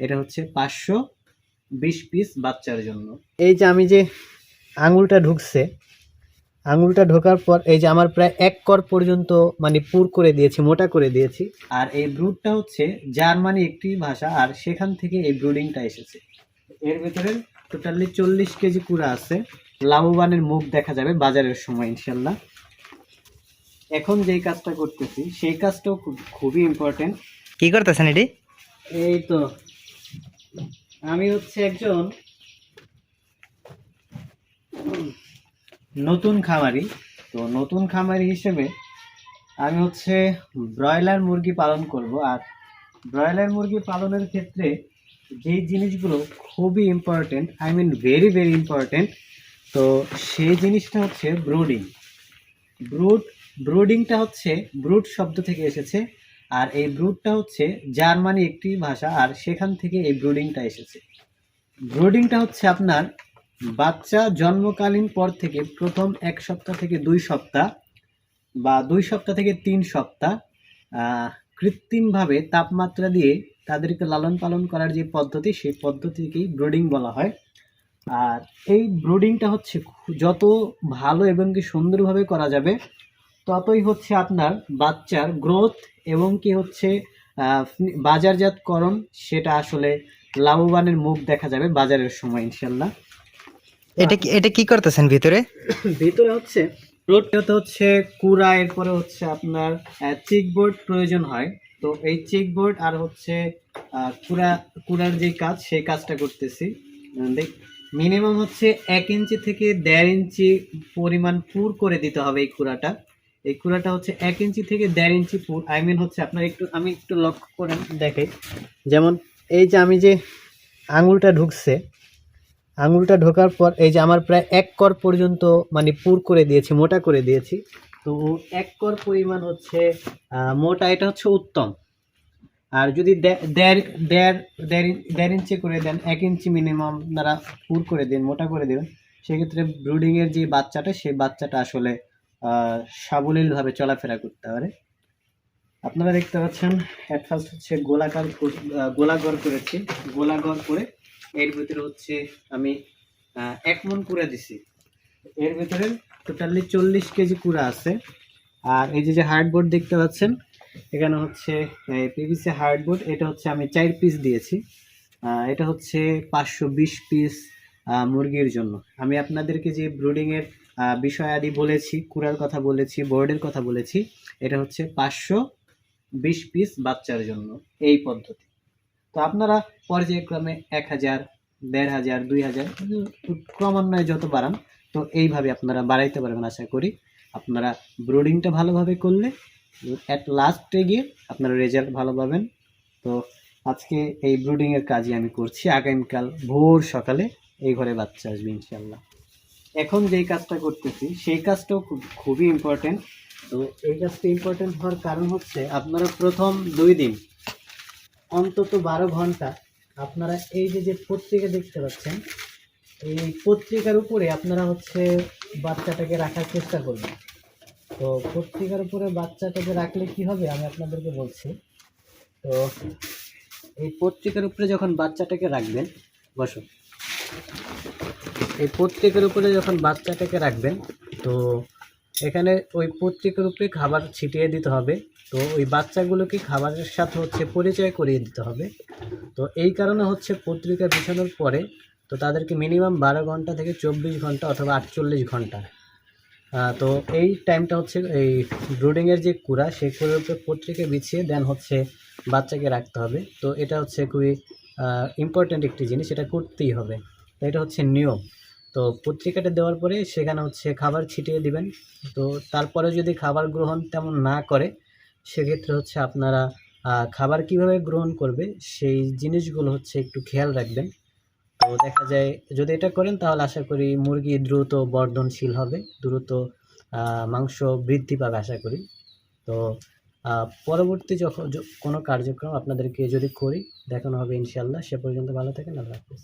এটা হচ্ছে পাঁচশো বিশ পিস বাচ্চার জন্য। এই যে আমি যে আঙুলটা ঢুকছে আঙুলটা ঢোকার পর এই যে আমার প্রায় এক কর পর্যন্ত মানে পুর করে দিয়েছি মোটা করে দিয়েছি। আর এই ব্রুডটা হচ্ছে জার্মানি একটি ভাষা আর সেখান থেকে এই ব্রুডিংটা এসেছে। এর ভেতরে টোটালি চল্লিশ কেজি কুড়া আছে। লাভবানের মুখ দেখা যাবে বাজারের সময় ইনশাল্লাহ। এখন যেই কাজটা করতেছি সেই কাজটাও খুব- খুবই ইম্পর্টেন্ট কি করতেছেন এটি? এই তো আমি হচ্ছে একজন নতুন খামারি। তো নতুন খামারি হিসেবে আমি হচ্ছে ব্রয়লার মুরগি পালন করব। আর ব্রয়লার মুরগি পালনের ক্ষেত্রে যেই জিনিসগুলো খুবই important I mean very very important তো সেই জিনিসটা হচ্ছে ব্রুডিং ব্রুড ব্রুডিংটা হচ্ছে ব্রুড শব্দ থেকে এসেছে। আর এই ব্রুডটা হচ্ছে জার্মানি একটি ভাষা, আর সেখান থেকে এই ব্রুডিংটা এসেছে। ব্রুডিংটা হচ্ছে আপনার বাচ্চা জন্মকালীন পর থেকে প্রথম এক সপ্তাহ থেকে দুই সপ্তাহ বা দুই সপ্তাহ থেকে তিন সপ্তাহ কৃত্রিমভাবে তাপমাত্রা দিয়ে তাদেরকে লালন পালন করার যে পদ্ধতি, সেই পদ্ধতিকেই ব্রুডিং বলা হয়। আর এই ব্রুডিংটা হচ্ছে যত ভালো এবং কি সুন্দরভাবে করা যাবে ততই হচ্ছে আপনার বাচ্চার গ্রোথ এবং কি হচ্ছে বাজারজাতকরণ সেটা আসলে লাভবানের মুখ দেখা যাবে বাজারের সময় ইনশাল্লাহ এটা কি এটা কি করতেছেন ভিতরে? ভিতরে হচ্ছে রোডটাতে হচ্ছে কুড়া এরপরে হচ্ছে আপনার চিক বোর্ড প্রয়োজন হয়। তো এই চিক বোর্ড আর হচ্ছে কুড়া কুড়ার যে কাজ সেই কাজটা করতেছি। দেখ মিনিমাম হচ্ছে এক ইঞ্চি থেকে দেড় ইঞ্চি পরিমাণ পুর করে দিতে হবে এই কুড়াটা। এই কুড়াটা হচ্ছে এক ইঞ্চি থেকে দেড় ইঞ্চি পুর আই মিন হচ্ছে আপনার একটু, আমি একটু লক্ষ্য করে দেখে যেমন এই যে আমি যে আঙুলটা ঢুকছে, আঙুলটা ঢোকার পর এই যে আমার প্রায় এক কর পর্যন্ত মানে পুর করে দিয়েছি, মোটা করে দিয়েছি। তো এক কর পরিমাণ হচ্ছে মোটা, এটা হচ্ছে উত্তম। আর যদি দেড় দেড় দেড় ইঞ্চি করে দেন, এক ইঞ্চি মিনিমাম আপনারা পুর করে দেন, মোটা করে দেবেন, সেক্ষেত্রে ব্রুডিংয়ের যে বাচ্চাটা, সেই বাচ্চাটা আসলে সাবলীলভাবে চলাফেরা করতে পারে। আপনারা দেখতে পাচ্ছেন অ্যাট ফার্স্ট হচ্ছে গোলাকার কর- গোলাঘর করেছি। গোলাঘর করে এর ভিতরে হচ্ছে আমি এক মন কুড়া দিছি। এর ভিতরে টোটালি চল্লিশ কেজি কুড়া আছে। আর এই যে যে হার্ডবোর্ড দেখতে পাচ্ছেন, এখানে হচ্ছে পিভিসি হার্ডবোর্ড এটা হচ্ছে আমি চার পিস দিয়েছি। এটা হচ্ছে পাঁচশো বিশ পিস মুরগির জন্য। আমি আপনাদেরকে যে ব্রুডিংয়ের বিষয়াদি বলেছি, কুড়ার কথা বলেছি, বোর্ডের কথা বলেছি, এটা হচ্ছে পাঁচশো বিশ পিস বাচ্চার জন্য এই পদ্ধতি। তো আপনারা পর্যায়ক্রমে এক হাজার, দেড় হাজার, দুই হাজার, ক্রমান্বয়ে যত বাড়ান, তো এইভাবে আপনারা বাড়াইতে পারবেন আশা করি। আপনারা ব্রুডিংটা ভালোভাবে করলে অ্যাট লাস্টে গিয়ে আপনারা রেজাল্ট ভালো পাবেন। তো আজকে এই ব্রুডিংয়ের কাজই আমি করছি। আগামীকাল ভোর সকালে এই ঘরে বাচ্চা আসবে ইনশাল্লাহ এখন যেই কাজটা করতেছি, সেই কাজটাও খুব, খুবই ইম্পর্টেন্ট তো এই কাজটা ইম্পর্টেন্ট হওয়ার কারণ হচ্ছে, আপনারা প্রথম দুই দিন, অন্তত বারো ঘণ্টা আপনারা এই যে যে পত্রিকা দেখতে পাচ্ছেন, এই পত্রিকার উপরে আপনারা হচ্ছে বাচ্চাটাকে রাখার চেষ্টা করবেন। তো পত্রিকার উপরে বাচ্চাটাকে রাখলে কি হবে, আমি আপনাদেরকে বলছি। তো এই পত্রিকার উপরে যখন বাচ্চাটাকে রাখবেন বসো এই প্রত্যেকের উপরে যখন বাচ্চাটাকে রাখবেন, তো এখানে ওই পত্রিকার উপরে খাবার ছিটিয়ে দিতে হবে। তো ওই বাচ্চাগুলোকে খাবারের সাথে হচ্ছে পরিচয় করিয়ে দিতে হবে। তো এই কারণে হচ্ছে পত্রিকা বিছানোর পরে, তো তাদেরকে মিনিমাম বারো ঘণ্টা থেকে চব্বিশ ঘণ্টা অথবা আটচল্লিশ ঘণ্টা। তো এই টাইমটা হচ্ছে এই ব্রুডিংয়ের যে কুড়া সেই কুড়ার উপরে পত্রিকা বিছিয়ে দেন হচ্ছে বাচ্চাকে রাখতে হবে। তো এটা হচ্ছে খুবই ইম্পর্ট্যান্ট একটি জিনিস, এটা করতেই হবে। তো এটা হচ্ছে নিয়ম। তো পত্রিকাটা দেওয়ার পরে সেখানে হচ্ছে খাবার ছিটিয়ে দিবেন। তো তারপরে যদি খাবার গ্রহণ তেমন না করে, সেক্ষেত্রে হচ্ছে আপনারা খাবার কীভাবে গ্রহণ করবে সেই জিনিসগুলো হচ্ছে একটু খেয়াল রাখবেন। তো দেখা যায়, যদি এটা করেন তাহলে আশা করি মুরগি দ্রুত বর্ধনশীল হবে, দ্রুত মাংস বৃদ্ধি পাবে আশা করি। তো পরবর্তী যখন কোনো কার্যক্রম আপনাদেরকে যদি করি, দেখানো হবে ইনশাল্লাহ সে পর্যন্ত ভালো থাকেন, আল্লাহ হাফিজ।